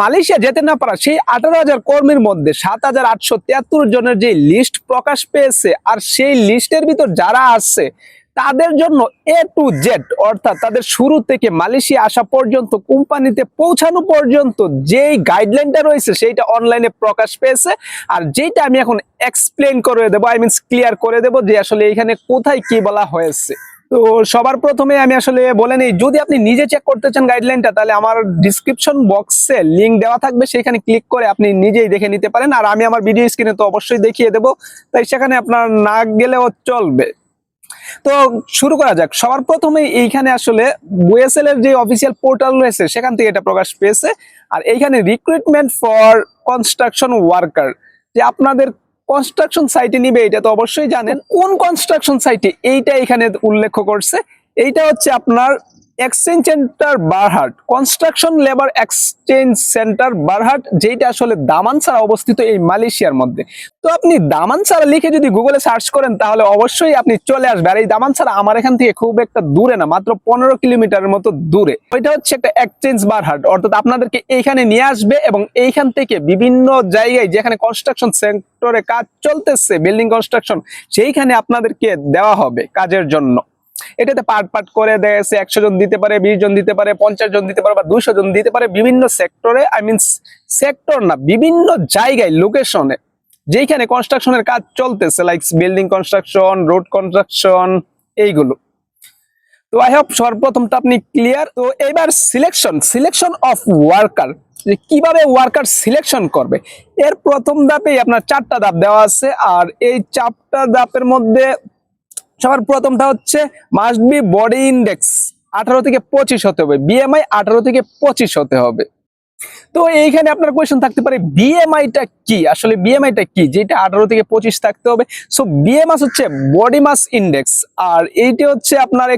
Malaysia যেতে না পারা সেই আঠারো হাজার কর্মীর মধ্যে সাত হাজার আটশো তিয়াত্তর জনের লিস্ট প্রকাশ পেয়েছে, আর সেই ভিতর যারা তাদের জন্য এ টু জেড অর্থাৎ তাদের শুরু থেকে মালয়েশিয়া আসা পর্যন্ত, কোম্পানিতে পৌঁছানো পর্যন্ত যেই গাইডলাইনটা রয়েছে, সেইটা অনলাইনে প্রকাশ পেয়েছে। আর যেটা আমি এখন এক্সপ্লেন করে দেবো আই মিনস ক্লিয়ার করে দেবো যে আসলে এখানে কোথায় কি বলা হয়েছে। তো সবার প্রথমে আমি আসলে বলে নেই, যদি আপনি নিজে চেক করতে চান গাইডলাইনটা তাহলে আমার ডিসক্রিপশন বক্সে লিঙ্ক দেওয়া থাকবে, সেখানে ক্লিক করে আপনি নিজেই দেখে নিতে পারেন। আর আমি আমার ভিডিও স্ক্রিনে তো অবশ্যই দেখিয়ে দেবো, তাই সেখানে আপনার না গেলেও চলবে। তো শুরু করা যাক। সবার প্রথমে এইখানে আসলে বুয়েসেল এর যে অফিসিয়াল পোর্টাল রয়েছে, সেখান থেকে এটা প্রকাশ পেয়েছে। আর এইখানে রিক্রুটমেন্ট ফর কনস্ট্রাকশন ওয়ার্কার যে আপনাদের কনস্ট্রাকশন সাইটে নিবে, এটা তো অবশ্যই জানেন। কোন কনস্ট্রাকশন সাইটে এইটা এখানে উল্লেখ করছে। এইটা হচ্ছে আপনার exchange centre Berhad construction labour exchange centre Berhad যেটা আসলে দামানসারা অবস্থিত এই মালয়েশিয়ার মধ্যে। তো আপনি দামানসারা লিখে যদি গুগলে সার্চ করেন, তাহলে অবশ্যই আপনি চলে আসবে। আর এই দামানসারা আমার এখান থেকে খুব একটা দূরে না, মাত্র পনেরো কিলোমিটারের মতো দূরে। ওইটা হচ্ছে একটা এক্সচেঞ্জ বারহাট, অর্থাৎ আপনাদেরকে এইখানে নিয়ে আসবে এবং এইখান থেকে বিভিন্ন জায়গায় যেখানে কনস্ট্রাকশন সেক্টরে কাজ চলতেছে বিল্ডিং কনস্ট্রাকশন সেইখানে আপনাদেরকে দেওয়া হবে কাজের জন্য। এটাতে পার্ট পার্ট করে দেখা গেছে একশো জন দিতে পারে, বিশ জন দিতে পারে, পঞ্চাশ জন দিতে পারে বা দুশো জন দিতে পারে বিভিন্ন সেক্টরে আই মিন সেক্টর না, বিভিন্ন জায়গায় লোকেশনে যেখানে কনস্ট্রাকশনের কাজ চলতেছে like building construction road construction এইগুলো। তো আই হোপ সর্বপ্রথমটা আপনি ক্লিয়ার তো এবার সিলেকশন সিলেকশন অফ ওয়ার্কার যে কীভাবে ওয়ার্কার সিলেকশন করবে? এর প্রথম ধাপেই আপনার চারটা ধাপ দেওয়া আছে, আর এই চারটা ধাপের মধ্যে সবার প্রথমটা হচ্ছে মাস্ট বি বডি ইন্ডেক্স আঠারো থেকে পঁচিশ হতে হবে। বিএমআই আঠারো থেকে পঁচিশ হতে হবে। তো এইখানে আপনার কোয়েশন থাকতে পারে বিএমআইটা কি? আসলে বিএমআইটা কি? যেটা আঠারো থেকে পঁচিশ থাকতে হবে। সো বিএমআস হচ্ছে বডি মাস ইন্ডেক্স আর এইটা হচ্ছে আপনার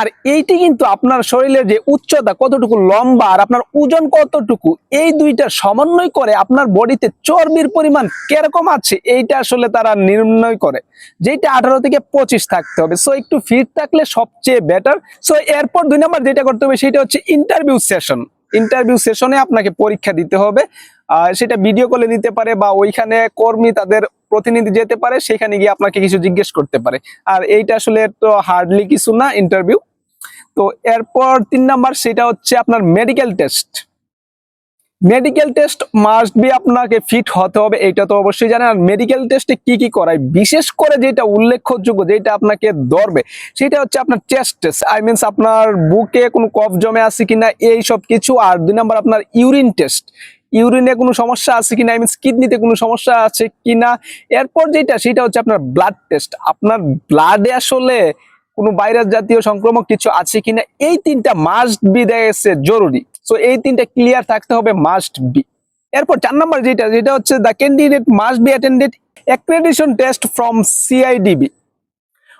আর এইটি কিন্তু আপনার শরীরের যে উচ্চতা কতটুকু লম্বা আর আপনার ওজন কতটুকু, এই দুইটা সমন্বয় করে আপনার বডিতে চর্বির পরিমাণ কীরকম আছে, এইটা আসলে তারা নির্ণয় করে। যেটা আঠারো থেকে পঁচিশ থাকতে হবে। সো একটু ফিট থাকলে সবচেয়ে বেটার সো এরপর দুই নম্বর যেটা করতে হবে, সেটা হচ্ছে ইন্টারভিউ সেশন ইন্টারভিউ সেশনে আপনাকে পরীক্ষা দিতে হবে। সেটা ভিডিও কলে নিতে পারে বা ওইখানে কর্মী তাদের প্রতিনিধি যেতে পারে, সেখানে গিয়ে আপনাকে কিছু জিজ্ঞেস করতে পারে। আর এইটা আসলে তো হার্ডলি কিছু না ইন্টারভিউ তো এরপর তিন নাম্বার, সেটা হচ্ছে আপনার medical test medical test must be আপনাকে ফিট হতে হবে এটা তো অবশ্যই জানেন। আর মেডিকেল টেস্টে কি কি করায়? বিশেষ করে যেটা উল্লেখযোগ্য, যেটা আপনাকে ধরবে, সেটা হচ্ছে আপনার চেস্ট টেস্ট আই মিনস আপনার বুকে কোনো কফ জমে আছে কিনা, এই সব কিছু। আর দুই নাম্বার, আপনার ইউরিন টেস্ট ইউরিনে কোনো সমস্যা আছে কিনা আই মিনস কিডনিতে কোনো সমস্যা আছে কিনা, এরপর যেটা, সেটা হচ্ছে আপনার ব্লাড টেস্ট আপনার ব্লাডে আসলে কোনো ভাইরাস জাতীয় সংক্রমক কিছু আছে কিনা, এই তিনটা মাস্ট বি দেখেছে জরুরি। সো এই তিনটা ক্লিয়ার থাকতে হবে মাস্ট বি এরপর চার নাম্বার যেটা যেটা হচ্ছে the candidate must be attended accreditation test from CIDB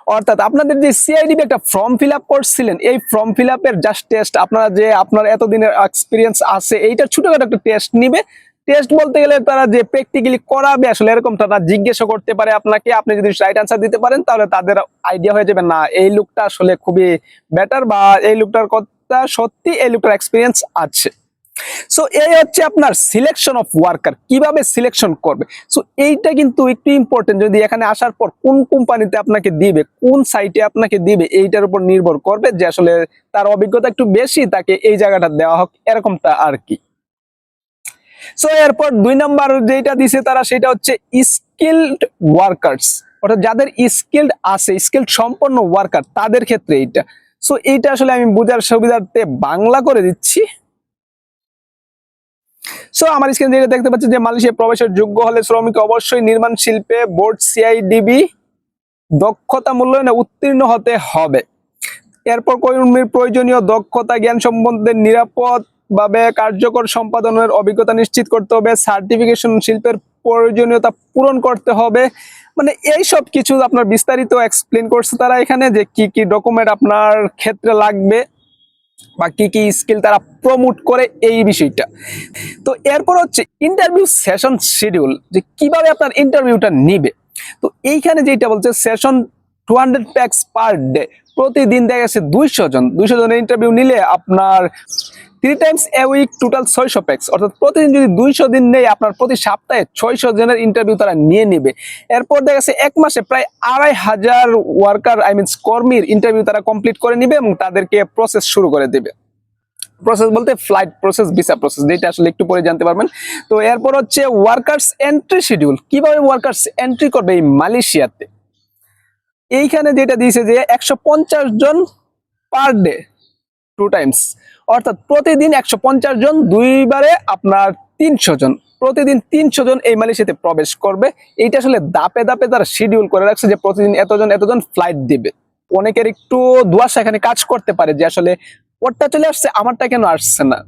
অর্থাৎ আপনাদের যে সিআইডিবি একটা ফর্ম ফিল আপ করছিলেন, এই ফর্ম ফিল আপের জাস্ট টেস্ট আপনারা যে আপনার এতদিনের এক্সপিরিয়েন্স আছে এইটা ছোটখাটো একটা টেস্ট নিবে। টেস্ট বলতে গেলে তারা যে প্র্যাকটিক্যালি করাবে, আসলে এরকম তারা জিজ্ঞাসা করতে পারে আপনাকে, আপনি যদি রাইট আনসার দিতে পারেন, তাহলে তাদের আইডিয়া হয়ে যাবে, না, এই লুকটা আসলে খুবই বেটার বা এই লুকটার কথা সত্যি এই লুকটার এক্সপিরিয়েন্স আছে। সো এই হচ্ছে আপনার সিলেকশন অফ ওয়ার্কার কীভাবে সিলেকশন করবে? সো এইটা কিন্তু একটু ইম্পর্টেন্ট যদি এখানে আসার পর কোন কোম্পানিতে আপনাকে দিবে, কোন সাইটে আপনাকে দিবে, এইটার উপর নির্ভর করবে যে আসলে তার অভিজ্ঞতা একটু বেশি, তাকে এই জায়গাটা দেওয়া হোক, এরকমটা আর কি। সো এরপর দুই নাম্বার যেটা দিছে তারা, সেটা হচ্ছে স্কিল্ড ওয়ার্কার্স অর্থাৎ যাদের স্কিল্ড আছে স্কিল্ড সম্পন্ন ওয়ার্কার তাদের ক্ষেত্রে এইটা। সো এইটা আসলে আমি বোঝার সুবিধার্থে বাংলা করে দিচ্ছি। সো আমার স্ক্রিনে যেটা দেখতে পাচ্ছি যে মালয়েশিয়া প্রবেশের যোগ্য হলে শ্রমিক অবশ্যই নির্মাণ শিল্পে বোর্ড সিআইডিবি দক্ষতা মূল্যায়নে উত্তীর্ণ হতে হবে। এরপর কর্মীর প্রয়োজনীয় দক্ষতা, জ্ঞান সম্বন্ধে নিরাপদ ভাবে কার্যকর সম্পাদনের অভিজ্ঞতা নিশ্চিত করতে হবে। সার্টিফিকেশন শিল্পের প্রয়োজনীয়তা পূরণ করতে হবে। মানে এই সব কিছু আপনার বিস্তারিত এক্সপ্লেন করছে তারা এখানে যে কি কি ডকুমেন্ট আপনার ক্ষেত্রে লাগবে। বা কি কি স্কিল তারা প্রমোট করে এই বিষয়টা। তো এরপর হচ্ছে ইন্টারভিউ সেশন শিডিউল যে কীভাবে আপনার ইন্টারভিউটা নিবে। তো এইখানে যেটা বলছে session two hundred pax per day প্রতিদিন দেখা গেছে দুইশো জন, দুইশো জনের ইন্টারভিউ নিলে আপনার three times a week total ছয়শো প্যাক্স অর্থাৎ প্রতিদিন যদি দুইশো দিন নেই আপনার প্রতি সপ্তাহে ছয়শো জনের ইন্টারভিউ তারা নিয়ে নেবে। এরপর দেখা গেছে এক মাসে প্রায় আড়াই হাজার ওয়ার্কার আই মিনস কর্মীর ইন্টারভিউ তারা কমপ্লিট করে নিবে এবং তাদেরকে প্রসেস শুরু করে দেবে। প্রসেস বলতে ফ্লাইট প্রসেস ভিসা প্রসেস যেটা আসলে একটু পরে জানতে পারবেন। তো এরপর হচ্ছে ওয়ার্কার্স এন্ট্রি শিডিউল কীভাবে ওয়ার্কার্স এন্ট্রি করবে এই মালয়েশিয়াতে? এইখানে যেটা দিয়েছে যে একশো পঞ্চাশ জন পার ডে টু টাইমস অর্থাৎ প্রতিদিন একশো পঞ্চাশ জন, দুইবারে আপনার তিনশো জন। প্রতিদিন তিনশো জন এই মালয়েশিয়াতে প্রবেশ করবে। এইটা আসলে দাপে দাপে তারা শিডিউল করে রাখছে যে প্রতিদিন এতজন এতজন ফ্লাইট দিবে। অনেকের একটু দুয়াশা এখানে কাজ করতে পারে যে আসলে ওরটা চলে আসছে, আমারটা কেন আসছে না।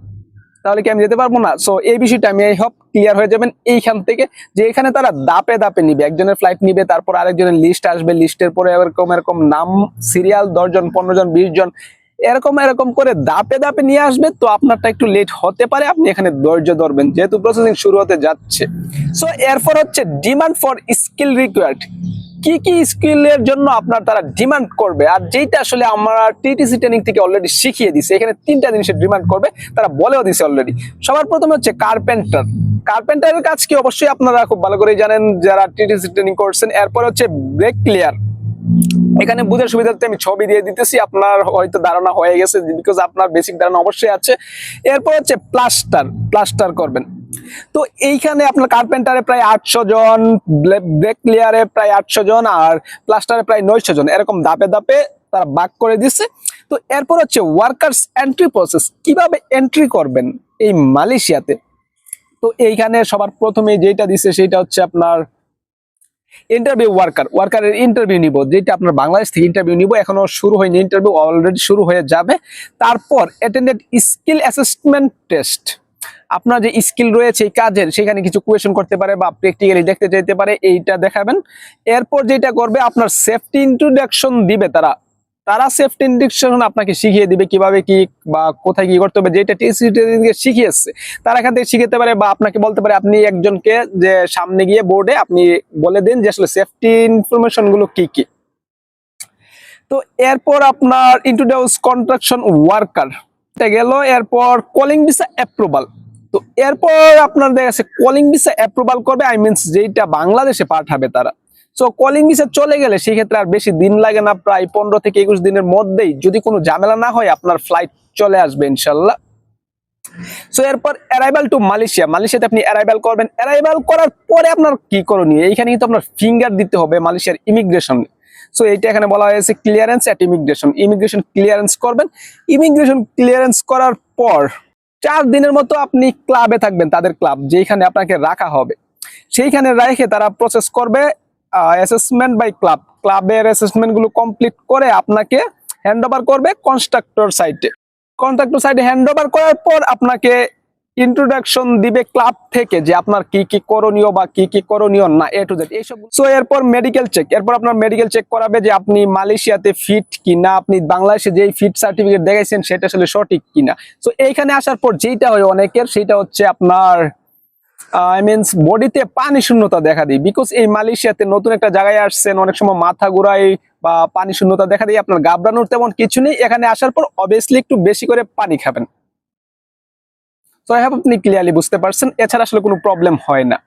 তাহলে কি আমি যেতে পারব না? সো এই বিষয়টা আমি হব ক্লিয়ার হয়ে যাবেন এইখান থেকে যে এখানে তারা দাপে দাপে নিবে। একজনের ফ্লাইট নিবে, তারপর আরেকজনের লিস্ট আসবে। লিস্টের পরে এরকম এরকম নাম সিরিয়াল দশজন পনেরো জন, বিশ জন, এরকম এরকম করে দাপে দাপে নিয়ে আসবে। তো আপনারটা একটু লেট হতে পারে। আপনি এখানে ধৈর্য ধরবেন। যেহেতু প্রসেসিং শুরু হতে যাচ্ছে। সো এরপর হচ্ছে ডিমান্ড ফর স্কিল রিকোয়ার্ড কি কি স্কিলের জন্য আপনার তারা ডিমান্ড করবে? আর যেটা আসলে আমরা টিটিসি ট্রেনিং থেকে অলরেডি শিখিয়ে দিছে, এখানে তিনটা জিনিসের ডিমান্ড করবে, তারা বলেও দিছে অলরেডি সবার প্রথমে হচ্ছে কার্পেন্টার কার্পেন্টারের কাজ কি? অবশ্যই আপনারা খুব ভালো করেই জানেন, যারা টিটিসি ট্রেনিং করছেন, এরপর হচ্ছে ব্রেক ক্লিয়ার এখানে বুঝার সুবিধার্থে আমি ছবি দিয়ে দিতেছি, আপনার হয়তো ধারণা হয়ে গেছে বিকজ আপনার বেসিক ধারণা অবশ্যই আছে। এরপর হচ্ছে প্লাস্টার প্লাস্টার করবেন। তো এইখানে আপনার কার্পেন্টারে প্রায় আটশো জন ব্রেক ক্লিয়ারে প্রায় আটশো জন আর প্লাস্টারে প্রায় নয়শো জন। এরকম দাপে দাপে তারা বাক করে দিচ্ছে তো এরপর হচ্ছে ওয়ার্কার্স এন্ট্রি প্রসেস কীভাবে এন্ট্রি করবেন এই মালয়েশিয়াতে? তো এইখানে সবার প্রথমে যেটা দিছে সেটা হচ্ছে আপনার ইন্টারভিউ ওয়ার্কার ওয়ার্কারের ইন্টারভিউ নিব। যেটা আপনার বাংলাদেশ থেকে ইন্টারভিউ নিব। এখনও শুরু হয়নি। ইন্টারভিউ অলরেডি শুরু হয়ে যাবে। তারপর অ্যাটেন্ডেড স্কিল অ্যাসেসমেন্ট টেস্ট আপনার যে স্কিল রয়েছে, এই কাজের, সেখানে কিছু কোয়েশন করতে পারে বা প্র্যাকটিক্যালি দেখতে চাইতে পারে, এইটা দেখাবেন। এরপর যেটা করবে, আপনার সেফটি ইন্ট্রোডাকশন দিবে তারা। তারা সেফটি ইন্ডাকশন আপনাকে শিখিয়ে দিবে কীভাবে কি বা কোথায় কি করতে হবে, যেটা টিসি শিখিয়েছে। তারা এখান থেকে শিখাতে পারে বা আপনাকে বলতে পারে, আপনি একজনকে যে সামনে গিয়ে বোর্ডে আপনি বলে দিন যে আসলে সেফটি ইনফরমেশনগুলো কি কি। তো এরপর আপনার ইন্ট্রোডিউস কন্ট্রাকশন ওয়ার্কার গেল, এরপর কলিং ভিসা অ্যাপ্রুভাল তো এরপর আপনার দেখা যাচ্ছে কলিং ভিসা অ্যাপ্রুভাল করবে আই মিনস যেটা বাংলাদেশে পাঠাবে তারা। সো কলিং ভিসা চলে গেলে সেক্ষেত্রে আর বেশি দিন লাগে না, প্রায় পনেরো থেকে একুশ দিনের মধ্যেই যদি কোনো ঝামেলা না হয় আপনার ফ্লাইট চলে আসবে ইনশাল্লাহ। সো এরপর অ্যারাইভাল টু মালয়েশিয়া মালয়েশিয়াতে আপনি অ্যারাইভাল করবেন। অ্যারাইভাল করার পরে আপনার কি করণীয়? এইখানে কিন্তু আপনার ফিঙ্গার দিতে হবে মালয়েশিয়ার ইমিগ্রেশন সো এইটা এখানে বলা হয়েছে clearance at immigration immigration clearance করবেন। ইমিগ্রেশন ক্লিয়ারেন্স করার পর চার দিনের মতো আপনি ক্লাবে থাকবেন, তাদের ক্লাব যেখানে আপনাকে রাখা হবে। সেইখানে রেখে তারা প্রসেস করবে অ্যাসেসমেন্ট বাই ক্লাব ক্লাবের অ্যাসেসমেন্টগুলো কমপ্লিট করে আপনাকে হ্যান্ড করবে কনস্ট্রাক্টর সাইটে কনস্ট্রাক্টর সাইটে হ্যান্ড ওভার করার পর আপনাকে ইন্ট্রোডাকশন দিবে ক্লাব থেকে যে আপনার কি কি করণীয় বা কি কি করণীয় না এ টু জেড এইসব সো এরপর মেডিকেল চেক এরপর আপনার মেডিকেল চেক করাবে যে আপনি মালয়েশিয়াতে ফিট কিনা, আপনি বাংলাদেশে যেই ফিট সার্টিফিকেট দেখাইছেন সেটা আসলে সঠিক কিনা। সো এইখানে আসার পর যেইটা হয় অনেকের, সেটা হচ্ছে আপনার আই মিনস বডিতে পানি শূন্যতা দেখা দিই বিকজ এই মালয়েশিয়াতে নতুন একটা জায়গায় আসছেন, অনেক সময় মাথা ঘুরাই বা পানি শূন্যতা দেখা দিই আপনার গাবড়ানোর তেমন কিছু নেই। এখানে আসার পর অবভিয়াসলি একটু বেশি করে পানি খাবেন। তো আই আপনি ক্লিয়ারলি বুঝতে পারছেন, এছাড়া আসলে কোনো প্রবলেম হয় না।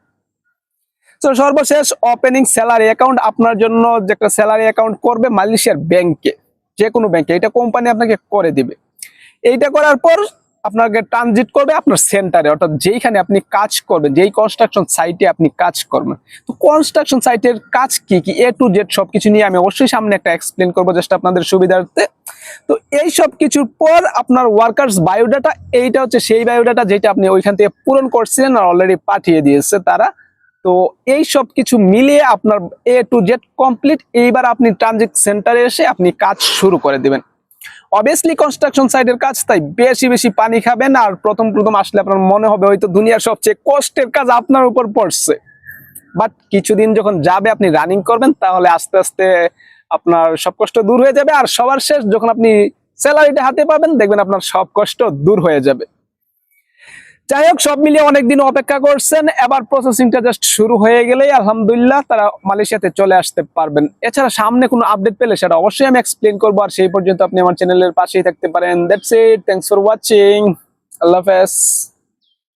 তো সর্বশেষ ওপেনিং স্যালারি অ্যাকাউন্ট আপনার জন্য যে একটা স্যালারি অ্যাকাউন্ট করবে মালয়েশিয়ার ব্যাংকে যে কোনো ব্যাংকে এটা কোম্পানি আপনাকে করে দিবে। এইটা করার পর আপনাকে ট্রানজিট করবে আপনার সেন্টারে অর্থাৎ যেইখানে আপনি কাজ করবেন, যেই কনস্ট্রাকশন সাইটে আপনি কাজ করবেন। তো কনস্ট্রাকশন সাইটের কাজ কি কি? এ টু জেড সবকিছু নিয়ে আমি অবশ্যই সামনে একটা এক্সপ্লেন করব জাস্ট আপনাদের সুবিধার্থে। তো এই সব কিছুর পর আপনার ওয়ার্কার্স বায়োডাটা এইটা হচ্ছে সেই বায়োডাটা যেটা আপনি ওইখান থেকে পূরণ করছিলেন আর অলরেডি পাঠিয়ে দিয়েছে তারা। তো এই সব কিছু মিলিয়ে আপনার এ টু জেড কমপ্লিট এইবার আপনি ট্রানজিট সেন্টারে এসে আপনি কাজ শুরু করে দিবেন। অবভিয়াসলি কনস্ট্রাকশন সাইটের কাজ, তাই বেশি বেশি পানি খাবেন আর প্রথম প্রথম আসলে আপনার মনে হবে হয়তো দুনিয়ার সবচেয়ে কষ্টের কাজ আপনার উপর পড়ছে। বাট কিছুদিন যখন যাবে, আপনি রানিং করবেন, তাহলে আস্তে আস্তে আপনার সব কষ্ট দূর হয়ে যাবে। আর সবার শেষ, যখন আপনি স্যালারিটা হাতে পাবেন, দেখবেন আপনার সব কষ্ট দূর হয়ে যাবে। যাই হোক, সব মিলিয়ে অনেকদিন অপেক্ষা করছেন। এবার প্রসেসিংটা জাস্ট শুরু হয়ে গেলেই আলহামদুলিল্লাহ তারা মালয়েশিয়াতে চলে আসতে পারবেন। এছাড়া সামনে কোনো আপডেট পেলে সেটা অবশ্যই আমি এক্সপ্লেন করব। আর সেই পর্যন্ত আপনি আমার চ্যানেলের পাশেই থাকতে পারেন। That's it thanks for watching আল্লাহ হাফেজ।